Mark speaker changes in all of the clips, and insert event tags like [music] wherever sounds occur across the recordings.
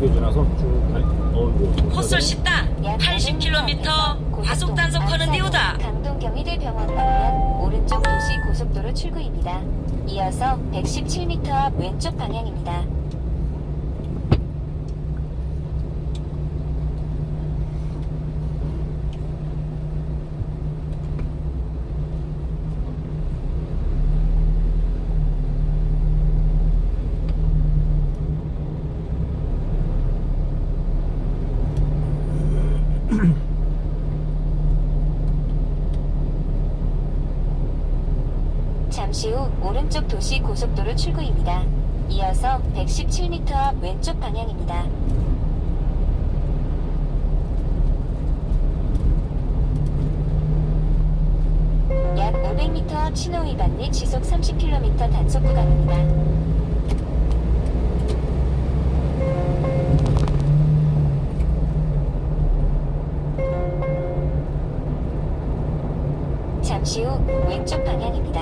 Speaker 1: 대교 지나서 쭉 갈. 어이구.
Speaker 2: 헛설 씻다 80km 과속 단속하는 데우다
Speaker 3: 강동 경희대병원 방면 오른쪽 도시 고속도로 출구입니다. 이어서 117m 앞 왼쪽 방향입니다. [clears throat] 잠시 후 오른쪽 도시 고속도로 출구입니다. 이어서 117m 앞 왼쪽 방향입니다. 약 500m 앞 신호 위반 및 시속 30km 단속 구간입니다. 잠시 후 왼쪽 방향입니다.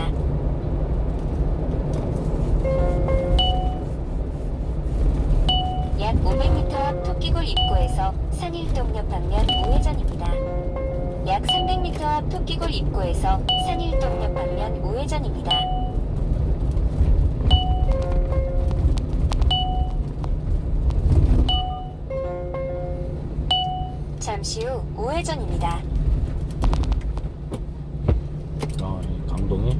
Speaker 3: 약 500m 앞 토끼골 입구에서 산일동역 방면 우회전입니다. 약 300m 앞 토끼골 입구에서 산일동역 방면 우회전입니다. 잠시 후 우회전입니다.
Speaker 1: 강동에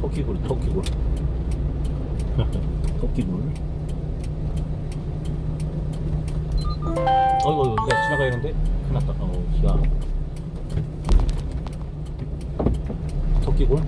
Speaker 1: 토끼굴, 토끼굴. [laughs] 토끼굴. 어이구, 어이구, 내가 지나가야겠는데? 큰일 났다. 어, 기가. 토끼굴.